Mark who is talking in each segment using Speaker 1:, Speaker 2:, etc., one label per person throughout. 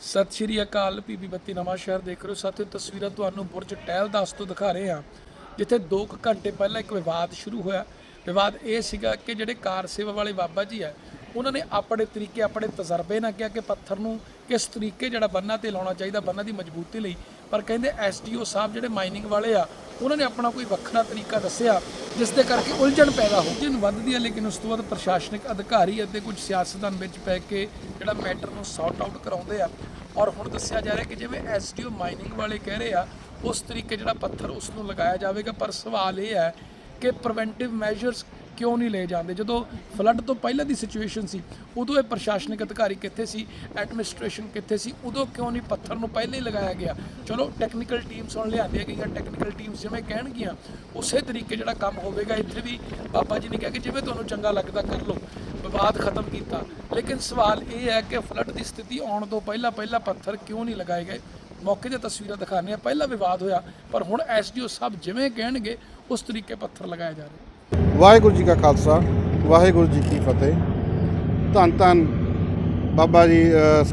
Speaker 1: ਸਤਿ ਸ਼੍ਰੀ ਅਕਾਲ, ਪੀਪੀ ਬੱਤੀ ਨਵਾਂ ਸ਼ਹਿਰ ਦੇਖ ਰਹੇ ਹੋ। ਸਾਥੀਓ, ਤਸਵੀਰਾਂ ਤੁਹਾਨੂੰ ਬੁਰਜ ਟਹਿਲ ਦਾਸ ਤੋਂ ਦਿਖਾ ਰਹੇ ਹਾਂ, ਜਿੱਥੇ 2 ਘੰਟੇ ਪਹਿਲਾਂ ਇੱਕ ਵਿਵਾਦ ਸ਼ੁਰੂ ਹੋਇਆ। ਵਿਵਾਦ ਇਹ ਸੀਗਾ ਕਿ ਜਿਹੜੇ ਕਾਰ ਸੇਵਾ ਵਾਲੇ ਬਾਬਾ ਜੀ ਆ ਉਹਨਾਂ ਨੇ ਆਪਣੇ ਤਰੀਕੇ, ਆਪਣੇ ਤਜਰਬੇ ਨਾਲ ਕਿਹਾ ਕਿ ਪੱਥਰ ਨੂੰ ਕਿਸ ਤਰੀਕੇ ਜਿਹੜਾ ਬੰਨਾ ਤੇ ਲਾਉਣਾ ਚਾਹੀਦਾ, ਬੰਨਾ ਦੀ ਮਜ਼ਬੂਤੀ ਲਈ। ਪਰ ਕਹਿੰਦੇ ਐਸਡੀਓ ਸਾਹਿਬ ਜਿਹੜੇ ਮਾਈਨਿੰਗ ਵਾਲੇ ਆ, ਉਹਨਾਂ ਨੇ ਆਪਣਾ ਕੋਈ ਵੱਖਰਾ ਤਰੀਕਾ ਦੱਸਿਆ, ਜਿਸ ਦੇ ਕਰਕੇ ਉਲਝਣ ਪੈਦਾ ਹੋ ਉਲਝਣ ਵੱਧਦੀ ਹੈ ਲੇਕਿਨ ਉਸ ਤੋਂ ਬਾਅਦ ਪ੍ਰਸ਼ਾਸਨਿਕ ਅਧਿਕਾਰੀ ਅਤੇ ਕੁਝ ਸਿਆਸਤਦਾਨ ਵਿੱਚ ਪੈ ਕੇ ਜਿਹੜਾ ਮੈਟਰ ਨੂੰ ਸੌਰਟ ਆਊਟ ਕਰਾਉਂਦੇ ਆ। ਔਰ ਹੁਣ ਦੱਸਿਆ ਜਾ ਰਿਹਾ ਕਿ ਜਿਵੇਂ ਐਸਡੀਓ ਮਾਈਨਿੰਗ ਵਾਲੇ ਕਹਿ ਰਹੇ ਆ, ਉਸ ਤਰੀਕੇ ਜਿਹੜਾ ਪੱਥਰ ਉਸ ਨੂੰ ਲਗਾਇਆ ਜਾਵੇਗਾ। ਪਰ ਸਵਾਲ ਇਹ ਹੈ ਕਿ ਪ੍ਰੀਵੈਂਟਿਵ ਮੈਜਰਸ ਕਿਉਂ ਨਹੀਂ ਲਏ ਜਾਂਦੇ? ਜਦੋਂ ਫਲੱਡ ਤੋਂ ਪਹਿਲਾਂ ਦੀ ਸਿਚੁਏਸ਼ਨ ਸੀ, ਉਦੋਂ ਇਹ ਪ੍ਰਸ਼ਾਸਨਿਕ ਅਧਿਕਾਰੀ ਕਿੱਥੇ ਸੀ? ਐਡਮਿਨਿਸਟ੍ਰੇਸ਼ਨ ਕਿੱਥੇ ਸੀ? ਉਦੋਂ ਕਿਉਂ ਨਹੀਂ ਪੱਥਰ ਨੂੰ ਪਹਿਲਾਂ ਹੀ ਲਗਾਇਆ ਗਿਆ? ਚਲੋ ਟੈਕਨੀਕਲ ਟੀਮਸ ਹੁਣ ਲਿਆਂਦੀਆਂ ਗਈਆਂ ਟੈਕਨੀਕਲ ਟੀਮਸ ਜਿਵੇਂ ਕਹਿਣਗੀਆਂ, ਉਸੇ ਤਰੀਕੇ ਜਿਹੜਾ ਕੰਮ ਹੋਵੇਗਾ, ਇੱਥੇ ਵੀ ਬਾਬਾ ਜੀ ਨੇ ਕਿਹਾ ਕਿ ਜਿਵੇਂ ਤੁਹਾਨੂੰ ਚੰਗਾ ਲੱਗਦਾ ਕਰ ਲਓ, ਵਿਵਾਦ ਖਤਮ ਕੀਤਾ। ਲੇਕਿਨ ਸਵਾਲ ਇਹ ਹੈ ਕਿ ਫਲੱਡ ਦੀ ਸਥਿਤੀ ਆਉਣ ਤੋਂ ਪਹਿਲਾਂ ਪਹਿਲਾਂ ਪੱਥਰ ਕਿਉਂ ਨਹੀਂ ਲਗਾਏ ਗਏ? ਮੌਕੇ ਦੀਆਂ ਤਸਵੀਰਾਂ ਦਿਖਾਉਂਦੇ ਆ ਪਹਿਲਾਂ ਵਿਵਾਦ ਹੋਇਆ, ਪਰ ਹੁਣ ਐਸਡੀਓ ਸਾਹਿਬ ਜਿਵੇਂ ਕਹਿਣਗੇ, ਉਸ ਤਰੀਕੇ ਪੱਥਰ ਲਗਾਏ ਜਾ ਰਹੇ
Speaker 2: ਵਾਹਿਗੁਰੂ ਜੀ ਕਾ ਖਾਲਸਾ ਵਾਹਿਗੁਰੂ ਜੀ ਕੀ ਫਤਿਹ। ਧੰਨ ਧੰਨ ਬਾਬਾ ਜੀ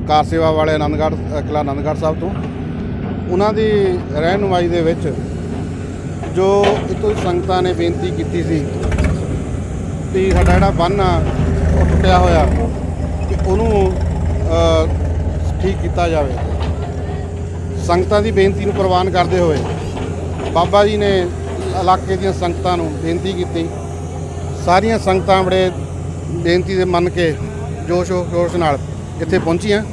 Speaker 2: ਕਾਰ ਸੇਵਾ ਵਾਲੇ ਆਨੰਦਗੜ੍ਹ ਅ, ਕਿਲ੍ਹਾ ਆਨੰਦਗੜ੍ਹ ਸਾਹਿਬ ਤੋਂ। ਉਹਨਾਂ ਦੀ ਰਹਿਨੁਮਾਈ ਦੇ ਵਿੱਚ ਜੋ ਇਤੋਂ ਸੰਗਤਾਂ ਨੇ ਬੇਨਤੀ ਕੀਤੀ ਸੀ ਕਿ ਸਾਡਾ ਜਿਹੜਾ ਬੰਨ ਆ ਉਹ ਟੁੱਟਿਆ ਹੋਇਆ ਕਿ ਉਹਨੂੰ ਠੀਕ ਕੀਤਾ ਜਾਵੇ। ਸੰਗਤਾਂ ਦੀ ਬੇਨਤੀ ਨੂੰ ਪ੍ਰਵਾਨ ਕਰਦੇ ਹੋਏ ਬਾਬਾ ਜੀ ਨੇ ਇਲਾਕੇ ਦੀਆਂ ਸੰਗਤਾਂ ਨੂੰ ਬੇਨਤੀ ਕੀਤੀ। ਸਾਰੀਆਂ ਸੰਗਤਾਂ ਬੜੇ ਬੇਨਤੀ ਦੇ ਮੰਨ ਕੇ ਜੋਸ਼ ਖਰੋਸ਼ ਨਾਲ ਇੱਥੇ ਪਹੁੰਚੀਆਂ।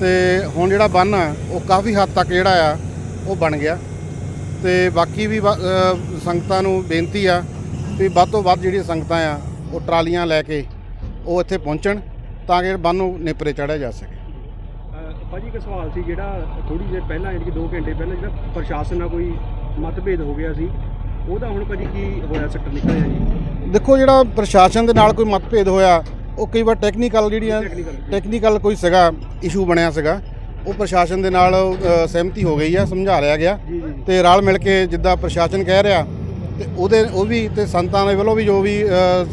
Speaker 2: ਤੇ ਹੁਣ ਜਿਹੜਾ ਬੰਨ ਆ, ਉਹ ਕਾਫੀ ਹੱਦ ਤੱਕ ਜਿਹੜਾ ਆ, ਉਹ ਬਣ ਗਿਆ। ਤੇ ਬਾਕੀ ਵੀ ਸੰਗਤਾਂ ਨੂੰ ਬੇਨਤੀ ਆ ਵੀ ਵੱਧ ਤੋਂ ਵੱਧ ਜਿਹੜੀਆਂ ਸੰਗਤਾਂ ਆ, ਉਹ ਟਰਾਲੀਆਂ ਲੈ ਕੇ ਉਹ ਇੱਥੇ ਪਹੁੰਚਣ ਤਾਂ ਕਿ ਬੰਨ ਨੂੰ ਨੇਪਰੇ ਚੜ੍ਹਿਆ ਜਾ ਸਕੇ।
Speaker 3: ਅਹ, ਭਾਜੀ ਇੱਕ ਸਵਾਲ ਸੀ ਜਿਹੜਾ ਥੋੜੀ ਦੇਰ ਪਹਿਲਾਂ ਜਿਹੜੀ ਕਿ 2 ਘੰਟੇ ਪਹਿਲਾਂ ਜਿਹੜਾ ਪ੍ਰਸ਼ਾਸਨ ਨਾਲ ਕੋਈ ਮਤਭੇਦ ਹੋ ਗਿਆ ਸੀ, ਉਹਦਾ ਹੁਣ ਭਾਜੀ ਕੀ ਹੋਇਆ ਸੱਟਰ ਨਿਕਲਿਆ ਜੀ?
Speaker 2: ਦੇਖੋ ਜਿਹੜਾ ਪ੍ਰਸ਼ਾਸਨ ਦੇ ਨਾਲ ਕੋਈ ਮਤਭੇਦ ਹੋਇਆ ਉਹ ਕਈ ਵਾਰ ਟੈਕਨੀਕਲ ਜਿਹੜੀਆਂ। ਟੈਕਨੀਕਲ ਕੋਈ ਸੀਗਾ ਇਸ਼ੂ ਬਣਿਆ ਸੀਗਾ ਉਹ ਪ੍ਰਸ਼ਾਸਨ ਦੇ ਨਾਲ ਸਹਿਮਤੀ ਹੋ ਗਈ ਆ ਸਮਝਾ ਲਿਆ ਗਿਆ। ਤੇ ਰਲ ਮਿਲ ਕੇ ਜਿੱਦਾਂ ਪ੍ਰਸ਼ਾਸਨ ਕਹਿ ਰਿਹਾ ਤੇ ਉਹਦੇ ਉਹ ਵੀ ਤੇ ਸੰਤਾਂ ਦੇ ਵੱਲੋਂ ਵੀ ਜੋ ਵੀ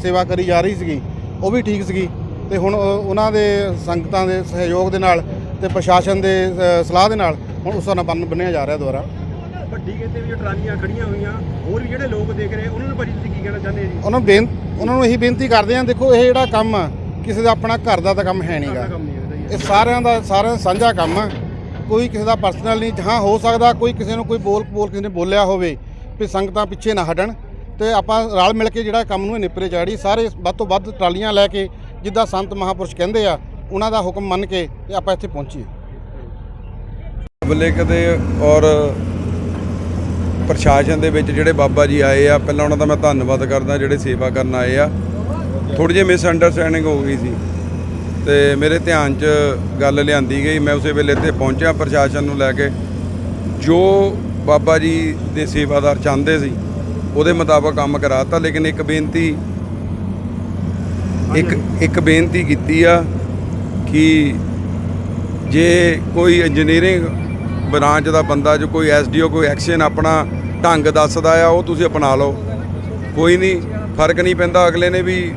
Speaker 2: ਸੇਵਾ ਕਰੀ ਜਾ ਰਹੀ ਸੀਗੀ ਉਹ ਵੀ ਠੀਕ ਸੀਗੀ। ਤੇ ਹੁਣ ਉਹਨਾਂ ਦੇ ਸੰਗਤਾਂ ਦੇ ਸਹਿਯੋਗ ਦੇ ਨਾਲ ਤੇ ਪ੍ਰਸ਼ਾਸਨ ਦੇ ਸਲਾਹ ਦੇ ਨਾਲ ਹੁਣ ਉਸ ਨਾਲ ਬੰਨ ਬੰਨਿਆ ਜਾ ਰਿਹਾ ਦੁਬਾਰਾ
Speaker 3: ਵੱਡੀ ਗਿਣਤੀ ਵਿੱਚ ਟਰਾਲੀਆਂ ਖੜੀਆਂ ਹੋਈਆਂ ਹੋਰ ਵੀ ਜਿਹੜੇ ਲੋਕ ਦੇਖ ਰਹੇ ਉਹਨਾਂ ਨੂੰ ਭਾਜੀ ਤੁਸੀਂ ਕੀ ਕਹਿਣਾ ਚਾਹੁੰਦੇ ਜੀ?
Speaker 2: ਉਹਨਾਂ ਨੂੰ ਬੇਨ ਉਹਨਾਂ ਨੂੰ ਇਹੀ ਬੇਨਤੀ ਕਰਦੇ ਹਾਂ ਦੇਖੋ ਇਹ ਜਿਹੜਾ ਕੰਮ ਆ ਕਿਸੇ ਦਾ ਆਪਣਾ ਘਰ ਦਾ ਤਾਂ ਕੰਮ ਹੈ ਨਹੀਂਗਾ ਇਹ ਸਾਰਿਆਂ ਦਾ ਸਾਰਿਆਂ ਦਾ ਸਾਂਝਾ ਕੰਮ ਆ। ਕੋਈ ਕਿਸੇ ਦਾ ਪਰਸਨਲ ਨਹੀਂ ਹਾਂ ਹੋ ਸਕਦਾ ਕੋਈ ਕਿਸੇ ਨੂੰ ਕੋਈ ਬੋਲ ਬੋਲ ਕਿਸੇ ਨੇ ਬੋਲਿਆ ਹੋਵੇ ਵੀ ਸੰਗਤਾਂ ਪਿੱਛੇ ਨਾ ਹਟਣ ਤੇ ਆਪਾਂ ਰਲ ਮਿਲ ਕੇ ਜਿਹੜਾ ਕੰਮ ਨੂੰ ਇਹ ਨਿਪਰੇ ਚਾੜੀ ਸਾਰੇ ਵੱਧ ਤੋਂ ਵੱਧ ਟਰਾਲੀਆਂ ਲੈ ਕੇ ਜਿੱਦਾਂ ਸੰਤ ਮਹਾਪੁਰਸ਼ ਕਹਿੰਦੇ ਆ ਉਹਨਾਂ ਦਾ ਹੁਕਮ ਮੰਨ ਕੇ ਤੇ ਆਪਾਂ ਇੱਥੇ ਪਹੁੰਚੀਏ।
Speaker 4: ਪਬਲਿਕ ਦੇ ਔਰ ਪ੍ਰਸ਼ਾਸਨ ਦੇ ਵਿੱਚ ਜਿਹੜੇ ਬਾਬਾ ਜੀ ਆਏ ਆ, ਪਹਿਲਾਂ ਉਹਨਾਂ ਦਾ ਮੈਂ ਧੰਨਵਾਦ ਕਰਦਾ, ਜਿਹੜੇ ਸੇਵਾ ਕਰਨ ਆਏ ਆ। ਥੋੜੀ ਜਿਹੀ ਮਿਸ ਅੰਡਰਸਟੈਂਡਿੰਗ ਹੋ ਗਈ ਸੀ। ਤੇ ਮੇਰੇ ਧਿਆਨ 'ਚ ਗੱਲ ਲਿਆਂਦੀ ਗਈ। ਮੈਂ ਉਸੇ ਵੇਲੇ ਇੱਥੇ ਪਹੁੰਚਿਆ ਪ੍ਰਸ਼ਾਸਨ ਨੂੰ ਲੈ ਕੇ। ਜੋ ਬਾਬਾ ਜੀ ਦੇ ਸੇਵਾਦਾਰ ਚਾਹੁੰਦੇ ਸੀ, ਉਹਦੇ ਮੁਤਾਬਕ ਕੰਮ ਕਰਾਤਾ, ਲੇਕਿਨ ਇੱਕ ਬੇਨਤੀ, ਇੱਕ ਇੱਕ ਬੇਨਤੀ ਕੀਤੀ ਆ ਕਿ ਜੇ ਕੋਈ ਇੰਜੀਨੀਅਰਿੰਗ ਬ੍ਰਾਂਚ ਦਾ ਬੰਦਾ, ਜੋ ਕੋਈ ਐਸਡੀਓ ਕੋਈ ਐਕਸ਼ਨ ਆਪਣਾ ਢੰਗ ਦੱਸਦਾ ਆ, ਉਹ ਤੁਸੀਂ ਅਪਣਾ ਲਓ। ਕੋਈ ਨਹੀਂ, ਫ਼ਰਕ ਨਹੀਂ ਪੈਂਦਾ, ਅਗਲੇ ਨੇ ਵੀ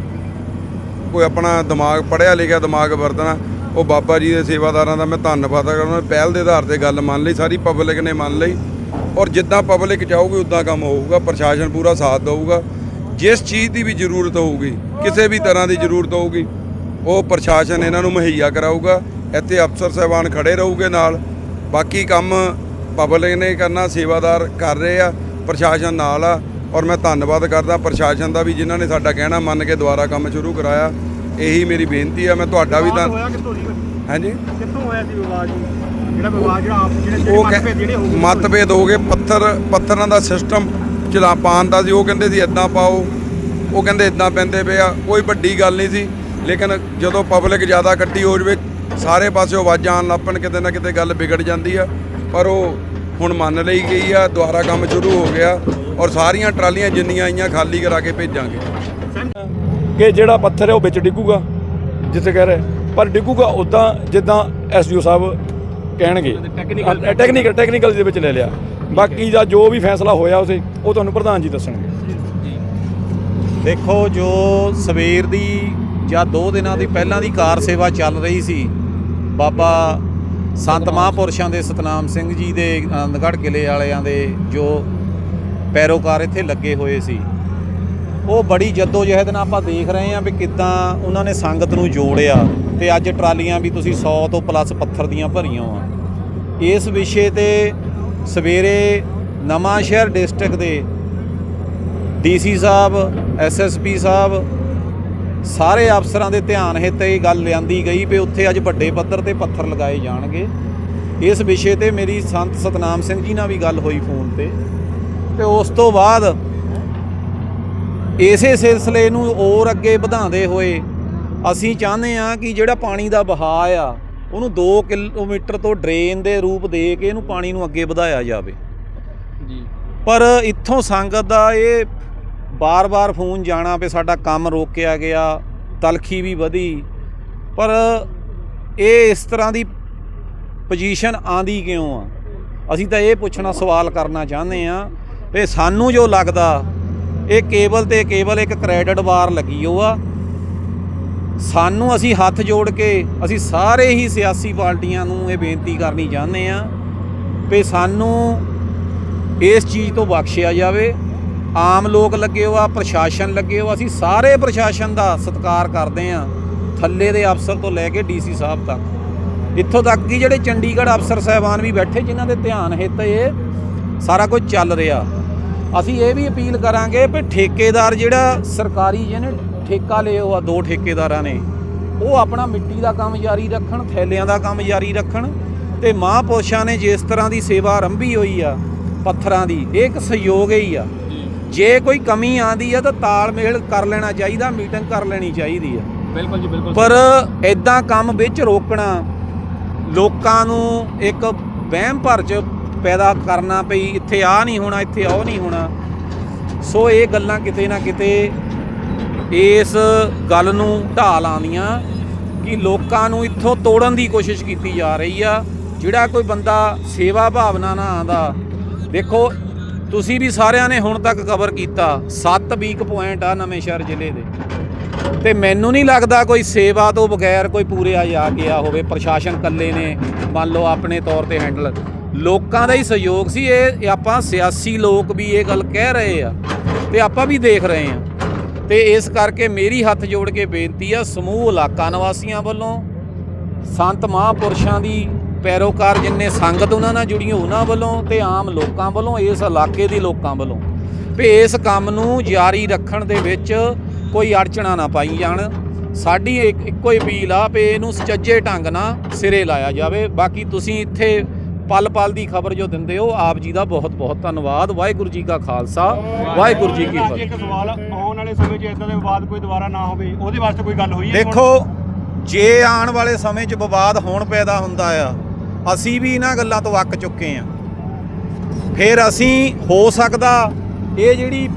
Speaker 4: ਕੋਈ ਆਪਣਾ ਦਿਮਾਗ ਪੜਿਆ ਲਿਖਿਆ ਦਿਮਾਗ ਵਰਤਣਾ। ਉਹ ਬਾਬਾ ਜੀ ਦੇ ਸੇਵਾਦਾਰਾਂ ਦਾ ਮੈਂ ਧੰਨਵਾਦ ਕਰਦਾ ਪਹਿਲ ਦੇ ਆਧਾਰ ਤੇ ਗੱਲ ਮੰਨ ਲਈ, ਸਾਰੀ ਪਬਲਿਕ ਨੇ ਮੰਨ ਲਈ। ਔਰ ਜਿੱਦਾਂ ਪਬਲਿਕ ਚਾਹੂਗੀ, ਉਦਾਂ ਕੰਮ ਹੋਊਗਾ, ਪ੍ਰਸ਼ਾਸਨ ਪੂਰਾ ਸਾਥ ਦੇਊਗਾ। ਜਿਸ ਚੀਜ਼ ਦੀ ਵੀ ਜ਼ਰੂਰਤ ਹੋਊਗੀ, ਕਿਸੇ ਵੀ ਤਰ੍ਹਾਂ ਦੀ ਜ਼ਰੂਰਤ ਹੋਊਗੀ, ਉਹ ਪ੍ਰਸ਼ਾਸਨ ਇਹਨਾਂ ਨੂੰ ਮੁਹੱਈਆ ਕਰਾਊਗਾ। ਇੱਥੇ ਅਫਸਰ ਸਾਹਿਬਾਨ ਖੜੇ ਰਹੂਗੇ ਨਾਲ। ਬਾਕੀ ਕੰਮ ਪਬਲਿਕ ਨੇ ਕਰਨਾ ਸੇਵਾਦਾਰ ਕਰ ਰਹੇ ਆ ਪ੍ਰਸ਼ਾਸਨ ਨਾਲ ਆ ਔਰ ਮੈਂ ਧੰਨਵਾਦ ਕਰਦਾ ਪ੍ਰਸ਼ਾਸਨ ਦਾ ਵੀ ਜਿਨ੍ਹਾਂ ਨੇ ਸਾਡਾ ਕਹਿਣਾ ਮੰਨ ਕੇ ਦੁਬਾਰਾ ਕੰਮ ਸ਼ੁਰੂ ਕਰਾਇਆ। ਇਹੀ ਮੇਰੀ ਬੇਨਤੀ ਆ ਮੈਂ ਤੁਹਾਡਾ ਵੀ ਤਾਂ ਹਾਂਜੀ?
Speaker 3: ਕਿੱਥੋਂ ਹੋਇਆ ਸੀ ਵਿਵਾਦ ਜੀ? ਜਿਹੜਾ ਵਿਵਾਦ ਜਿਹੜਾ ਆਪ ਜਿਹੜੇ ਮਤਭੇਦ ਜਿਹੜੇ ਹੋ ਗਏ
Speaker 4: ਪੱਥਰ ਪੱਥਰਾਂ ਦਾ ਸਿਸਟਮ ਚਲਾ ਪਾਉਣ ਦਾ ਸੀ ਉਹ ਕਹਿੰਦੇ ਸੀ ਇਦਾਂ ਪਾਓ। ਉਹ ਕਹਿੰਦੇ ਇਦਾਂ ਪੈਂਦੇ ਪਏ ਆ ਕੋਈ ਵੱਡੀ ਗੱਲ ਨਹੀਂ ਸੀ। ਲੇਕਿਨ ਜਦੋਂ ਪਬਲਿਕ ਜ਼ਿਆਦਾ ਇਕੱਠੀ ਹੋ ਜਵੇ ਸਾਰੇ ਪਾਸੇ ਆਵਾਜ਼ਾਂ ਆਉਣ ਲੱਪਣ ਕਿਤੇ ਨਾ ਕਿਤੇ ਗੱਲ ਵਿਗੜ ਜਾਂਦੀ ਆ। ਪਰ ਉਹ ਹੁਣ ਮੰਨ ਲਈ ਗਈ ਆ ਦੁਬਾਰਾ ਕੰਮ ਸ਼ੁਰੂ ਹੋ ਗਿਆ ਔਰ ਸਾਰੀਆਂ ਟਰਾਲੀਆਂ ਜਿੰਨੀਆਂ ਆਈਆਂ ਖਾਲੀ ਕਰਾ ਕੇ ਭੇਜਾਂਗੇ।
Speaker 5: ਕਿ ਜਿਹੜਾ ਪੱਥਰ ਹੈ ਉਹ ਵਿੱਚ ਡਿੱਗੂਗਾ ਜਿੱਥੇ ਕਹਿ ਰਹੇ। ਪਰ ਡਿੱਗੂਗਾ ਉਦਾਂ ਜਿੱਦਾਂ ਐਸਡੀਓ ਸਾਹਿਬ ਕਹਿਣਗੇ। ਟੈਕਨੀਕਲ ਟੈਕਨੀਕਲ ਦੇ ਵਿੱਚ ਲੈ ਲਿਆ। ਬਾਕੀ ਦਾ ਜੋ ਵੀ ਫੈਸਲਾ ਹੋਇਆ ਉਸੇ ਉਹ ਤੁਹਾਨੂੰ ਪ੍ਰਧਾਨ ਜੀ ਦੱਸਣਗੇ।
Speaker 6: ਦੇਖੋ ਜੋ ਸਵੇਰ ਦੀ ਜਾਂ 2 ਦਿਨਾਂ ਦੀ ਪਹਿਲਾਂ ਦੀ ਕਾਰ ਸੇਵਾ ਚੱਲ ਰਹੀ ਸੀ ਬਾਬਾ ਸੰਤ ਮਹਾਂਪੁਰਸ਼ਾਂ ਦੇ ਸਤਨਾਮ ਸਿੰਘ ਜੀ ਦੇ ਆਨੰਦਗੜ੍ਹ ਕਿਲੇ ਵਾਲਿਆਂ ਦੇ ਜੋ ਪੈਰੋਕਾਰ ਇੱਥੇ ਲੱਗੇ ਹੋਏ ਸੀ, ਉਹ ਬੜੀ ਜਹਿਦ ਨਾਲ ਆਪਾਂ ਦੇਖ ਰਹੇ ਹਾਂ ਵੀ ਕਿੱਦਾਂ ਉਹਨਾਂ ਨੇ ਸੰਗਤ ਨੂੰ ਜੋੜਿਆ ਤੇ ਅੱਜ ਟਰਾਲੀਆਂ ਵੀ ਤੁਸੀਂ 100 ਤੋਂ ਪਲੱਸ ਪੱਥਰ ਦੀਆਂ ਭਰੀਆਂ ਆ ਇਸ ਵਿਸ਼ੇ ਤੇ ਸਵੇਰੇ ਨਵਾਂ ਸ਼ਹਿਰ ਡਿਸਟ੍ਰਿਕਟ ਦੇ ਡੀਸੀ ਸਾਹਿਬ ਐਸਐਸਪੀ ਸਾਹਿਬ ਸਾਰੇ ਅਫਸਰਾਂ ਦੇ ਧਿਆਨ ਹਿੱਤ ਇਹ ਗੱਲ ਲਿਆਂਦੀ ਗਈ ਵੀ ਉੱਥੇ ਅੱਜ ਵੱਡੇ ਪੱਧਰ ਤੇ ਪੱਥਰ ਲਗਾਏ ਜਾਣਗੇ। ਇਸ ਵਿਸ਼ੇ ਤੇ ਮੇਰੀ ਸੰਤ ਸਤਨਾਮ ਸਿੰਘ ਜੀ ਨਾਲ ਵੀ ਗੱਲ ਹੋਈ ਫੋਨ ਤੇ। ਤੇ ਉਸ ਤੋਂ ਬਾਅਦ ਇਸੇ ਸਿਲਸਿਲੇ ਨੂੰ ਹੋਰ ਅੱਗੇ ਵਧਾਉਂਦੇ ਹੋਏ ਅਸੀਂ ਚਾਹੁੰਦੇ ਹਾਂ ਕਿ ਜਿਹੜਾ ਪਾਣੀ ਦਾ ਵਹਾਅ ਆ ਉਹਨੂੰ 2 ਕਿਲੋਮੀਟਰ ਤੋਂ ਡਰੇਨ ਦੇ ਰੂਪ ਦੇ ਕੇ ਇਹਨੂੰ ਪਾਣੀ ਨੂੰ ਅੱਗੇ ਵਧਾਇਆ ਜਾਵੇ।
Speaker 1: ਜੀ।
Speaker 6: ਪਰ ਇੱਥੋਂ ਸੰਗਤ ਦਾ ਇਹ ਬਾਰ-ਬਾਰ ਫੋਨ ਜਾਣਾ ਵੀ ਸਾਡਾ ਕੰਮ ਰੋਕਿਆ ਗਿਆ, ਤਲਖੀ ਵੀ ਵਧੀ। ਪਰ ਇਹ ਇਸ ਤਰ੍ਹਾਂ ਦੀ ਪੋਜੀਸ਼ਨ ਆਂਦੀ ਕਿਉਂ ਆ? ਅਸੀਂ ਤਾਂ ਇਹ ਪੁੱਛਣਾ, ਸਵਾਲ ਕਰਨਾ ਚਾਹੁੰਦੇ ਆ ਵੀ ਸਾਨੂੰ ਜੋ ਲੱਗਦਾ, ਇਹ ਕੇਬਲ ਤੇ ਕੇਵਲ ਇੱਕ ਕ੍ਰੈਡਿਟ ਵਾਰ ਲੱਗੀ ਹੋ ਆ ਸਾਨੂੰ ਅਸੀਂ ਹੱਥ ਜੋੜ ਕੇ, ਅਸੀਂ ਸਾਰੇ ਹੀ ਸਿਆਸੀ ਪਾਰਟੀਆਂ ਨੂੰ ਇਹ ਬੇਨਤੀ ਕਰਨੀ ਚਾਹੁੰਦੇ ਆ ਵੀ ਸਾਨੂੰ ਇਸ ਚੀਜ਼ ਤੋਂ ਬਖਸ਼ਿਆ ਜਾਵੇ। ਆਮ ਲੋਕ ਲੱਗੇ ਹੋ, ਆ ਪ੍ਰਸ਼ਾਸਨ ਲੱਗੇ ਹੋ, ਅਸੀਂ ਸਾਰੇ ਪ੍ਰਸ਼ਾਸਨ ਦਾ ਸਤਿਕਾਰ ਕਰਦੇ ਆ ਥੱਲੇ ਦੇ ਅਫਸਰ ਤੋਂ ਲੈ ਕੇ ਡੀਸੀ ਸਾਹਿਬ ਤੱਕ। ਇੱਥੋਂ ਤੱਕ ਕਿ ਜਿਹੜੇ ਚੰਡੀਗੜ੍ਹ ਅਫਸਰ ਸਾਹਿਬਾਨ ਵੀ ਬੈਠੇ, ਜਿਨ੍ਹਾਂ ਦੇ ਧਿਆਨ ਹਿੱਤ ਇਹ ਸਾਰਾ ਕੁਝ ਚੱਲ ਰਿਹਾ। ਅਸੀਂ ਇਹ ਵੀ ਅਪੀਲ ਕਰਾਂਗੇ ਵੀ ਠੇਕੇਦਾਰ ਜਿਹੜਾ ਸਰਕਾਰੀ ਜਿਹਨੇ ਠੇਕਾ ਲਿਆ ਆ ਦੋ ਠੇਕੇਦਾਰਾਂ ਨੇ, ਉਹ ਆਪਣਾ ਮਿੱਟੀ ਦਾ ਕੰਮ ਜਾਰੀ ਰੱਖਣ, ਥੈਲਿਆਂ ਦਾ ਕੰਮ ਜਾਰੀ ਰੱਖਣ ਤੇ ਮਹਾਂਪੁਰਸ਼ਾਂ ਨੇ ਜਿਸ ਤਰ੍ਹਾਂ ਦੀ ਸੇਵਾ ਆਰੰਭੀ ਹੋਈ ਆ, ਪੱਥਰਾਂ ਦੀ, ਇਹ ਇੱਕ ਸਹਿਯੋਗ ਹੀ ਆ। ਜੇ ਕੋਈ ਕਮੀ ਆਂਦੀ ਆ ਤਾਂ ਤਾਲਮੇਲ ਕਰ ਲੈਣਾ ਚਾਹੀਦਾ ਮੀਟਿੰਗ ਕਰ ਲੈਣੀ ਚਾਹੀਦੀ ਆ।
Speaker 1: ਬਿਲਕੁਲ ਜੀ ਬਿਲਕੁਲ।
Speaker 6: ਪਰ ਇਦਾਂ ਕੰਮ ਵਿੱਚ ਰੋਕਣਾ ਲੋਕਾਂ ਨੂੰ ਇੱਕ ਵਹਿਮ ਭਰ ਚ ਪੈਦਾ ਕਰਨਾ ਪਈ ਇੱਥੇ ਆ ਨਹੀਂ ਹੋਣਾ ਇੱਥੇ ਉਹ ਨਹੀਂ ਹੋਣਾ। ਸੋ ਇਹ ਗੱਲਾਂ ਕਿਤੇ ਨਾ ਕਿਤੇ ਇਸ ਗੱਲ ਨੂੰ ਢਾਲ ਆਉਂਦੀਆਂ ਕਿ ਲੋਕਾਂ ਨੂੰ ਇੱਥੋਂ ਤੋੜਨ ਦੀ ਕੋਸ਼ਿਸ਼ ਕੀਤੀ ਜਾ ਰਹੀ ਆ। ਜਿਹੜਾ ਕੋਈ ਬੰਦਾ ਸੇਵਾ ਭਾਵਨਾ ਨਾਲ ਆਂਦਾ ਦੇਖੋ ਤੁਸੀਂ ਵੀ ਸਾਰਿਆਂ ਨੇ ਹੁਣ ਤੱਕ ਕਵਰ ਕੀਤਾ। 7 ਵੀਕ ਪੁਆਇੰਟ ਆ ਨਵੇਂ ਸ਼ਹਿਰ ਜ਼ਿਲ੍ਹੇ ਦੇ। ਤੇ ਮੈਨੂੰ ਨਹੀਂ ਲੱਗਦਾ ਕੋਈ ਸੇਵਾ ਤੋਂ ਬਗੈਰ ਕੋਈ ਪੂਰਿਆ ਜਾ ਗਿਆ ਹੋਵੇ। ਪ੍ਰਸ਼ਾਸਨ ਇਕੱਲੇ ਨੇ ਮੰਨ ਲਓ ਆਪਣੇ ਤੌਰ ਤੇ ਹੈਂਡਲ ਲੋਕਾਂ ਦਾ ਹੀ ਸਹਿਯੋਗ ਸੀ ਇਹ ਆਪਾਂ ਸਿਆਸੀ ਲੋਕ ਵੀ ਇਹ ਗੱਲ ਕਹਿ ਰਹੇ ਆ। ਤੇ ਆਪਾਂ ਵੀ ਦੇਖ ਰਹੇ ਆ। ਤੇ ਇਸ ਕਰਕੇ ਮੇਰੀ ਹੱਥ ਜੋੜ ਕੇ ਬੇਨਤੀ ਆ, ਸਮੂਹ ਇਲਾਕਾ ਨਿਵਾਸੀਆਂ ਵੱਲੋਂ ਸੰਤ ਮਹਾਂਪੁਰਸ਼ਾਂ ਦੀ ਪੈਰੋਕਾਰ ਜਿੰਨੇ ਸੰਗਤ ਉਹਨਾਂ ਨਾਲ ਜੁੜੀ ਉਹਨਾਂ ਵੱਲੋਂ ਤੇ ਆਮ ਲੋਕਾਂ ਵੱਲੋਂ ਇਸ ਇਲਾਕੇ ਦੇ ਲੋਕਾਂ ਵੱਲੋਂ ਵੀ ਇਸ ਕੰਮ ਨੂੰ ਜਾਰੀ ਰੱਖਣ ਦੇ ਵਿੱਚ ਕੋਈ ਅੜਚਣਾ ਨਾ ਪਾਈ ਜਾਣ। ਸਾਡੀ ਇੱਕ ਇੱਕੋ ਹੀ ਅਪੀਲ ਆ ਵੀ ਇਹਨੂੰ ਸੁਚੱਜੇ ਢੰਗ ਨਾਲ ਸਿਰੇ ਲਾਇਆ ਜਾਵੇ। ਬਾਕੀ ਤੁਸੀਂ ਇੱਥੇ ਪਲ ਪਲ ਦੀ ਖਬਰ ਜੋ ਦਿੰਦੇ ਹੋ ਆਪ ਜੀ ਦਾ ਬਹੁਤ ਬਹੁਤ ਧੰਨਵਾਦ। ਵਾਹਿਗੁਰੂ ਜੀ ਕਾ ਖਾਲਸਾ ਵਾਹਿਗੁਰੂ ਜੀ ਕੀ ਫਤਿਹ।
Speaker 3: ਇੱਕ ਸਵਾਲ ਆਉਣ ਵਾਲੇ ਸਮੇਂ 'ਚ ਇਦਾਂ ਦੇ ਵਿਵਾਦ ਕੋਈ ਦੁਬਾਰਾ ਨਾ ਹੋਵੇ ਉਹਦੇ ਵਾਸਤੇ ਕੋਈ ਗੱਲ ਹੋਈ ਹੈ?
Speaker 6: ਦੇਖੋ ਜੇ ਆਉਣ ਵਾਲੇ ਸਮੇਂ 'ਚ ਵਿਵਾਦ ਹੋਣ ਪੈਦਾ ਹੁੰਦਾ ਆ ਅਸੀਂ ਵੀ ਇਹਨਾਂ ਗੱਲਾਂ ਤੋਂ ਅੱਕ ਚੁੱਕੇ ਆ ਫਿਰ ਅਸੀਂ ਹੋ ਸਕਦਾ ਇਹ ਜਿਹੜੀ,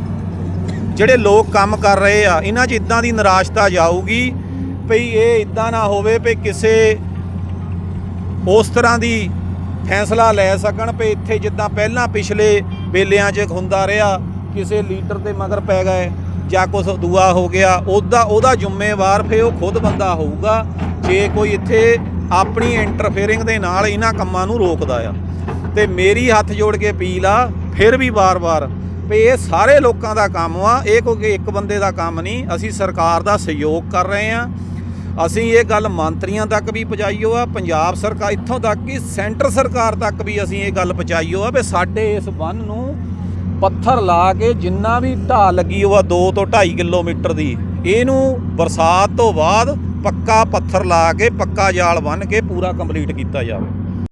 Speaker 6: ਜਿਹੜੇ ਲੋਕ ਕੰਮ ਕਰ ਰਹੇ ਆ, ਇਹਨਾਂ 'ਚ ਇਦਾਂ ਦੀ ਨਿਰਾਸ਼ਤਾ ਜਾਊਗੀ ਭਈ ਇਹ ਇਦਾਂ ਨਾ ਹੋਵੇ ਭਈ ਕਿਸੇ ਉਸ ਤਰ੍ਹਾਂ ਦੀ ਫੈਸਲਾ ਲੈ ਸਕਣ ਭਈ ਇੱਥੇ ਜਿੱਦਾਂ ਪਹਿਲਾਂ ਪਿਛਲੇ ਵੇਲਿਆਂ 'ਚ ਹੁੰਦਾ ਰਿਹਾ, ਕਿਸੇ ਲੀਡਰ ਦੇ ਮਗਰ ਪੈ ਗਏ ਜਾਂ ਕੁਝ ਦੂਆ ਹੋ ਗਿਆ, ਉਹਦਾ ਉਹਦਾ ਜ਼ਿੰਮੇਵਾਰ ਫੇ ਉਹ ਖੁਦ ਬੰਦਾ ਹੋਊਗਾ। ਜੇ ਕੋਈ ਇੱਥੇ ਆਪਣੀ ਇੰਟਰਫੇਰਿੰਗ ਦੇ ਨਾਲ ਇਹਨਾਂ ਕੰਮਾਂ ਨੂੰ ਰੋਕਦਾ ਆ। ਤੇ ਮੇਰੀ ਹੱਥ ਜੋੜ ਕੇ ਅਪੀਲ ਆ, ਫਿਰ ਵੀ ਵਾਰ-ਵਾਰ ਵੀ ਇਹ ਸਾਰੇ ਲੋਕਾਂ ਦਾ ਕੰਮ ਆ, ਇਹ ਕੋਈ ਇੱਕ ਬੰਦੇ ਦਾ ਕੰਮ ਨਹੀਂ, ਅਸੀਂ ਸਰਕਾਰ ਦਾ ਸਹਿਯੋਗ ਕਰ ਰਹੇ ਆ। ਅਸੀਂ ਇਹ ਗੱਲ ਮੰਤਰੀਆਂ ਤੱਕ ਵੀ ਪਹੁੰਚਾਈਓ ਆ, ਪੰਜਾਬ ਸਰਕਾਰ ਇੱਥੋਂ ਤੱਕ ਕਿ ਸੈਂਟਰ ਸਰਕਾਰ ਤੱਕ ਵੀ ਅਸੀਂ ਇਹ ਗੱਲ ਪਹੁੰਚਾਈਓ ਆ ਵੀ ਸਾਡੇ ਇਸ ਬੰਨ ਨੂੰ ਪੱਥਰ ਲਾ ਕੇ ਜਿੰਨਾ ਵੀ ਢਾਹ ਲੱਗੀ ਉਹ ਆ 2 ਤੋਂ 2.5 ਕਿਲੋਮੀਟਰ ਦੀ। ਇਹਨੂੰ ਬਰਸਾਤ ਤੋਂ ਬਾਅਦ ਪੱਕਾ ਪੱਥਰ ਲਾ ਕੇ ਪੱਕਾ ਜਾਲ ਬੰਨ ਕੇ ਪੂਰਾ ਕੰਪਲੀਟ ਕੀਤਾ ਜਾਵੇ।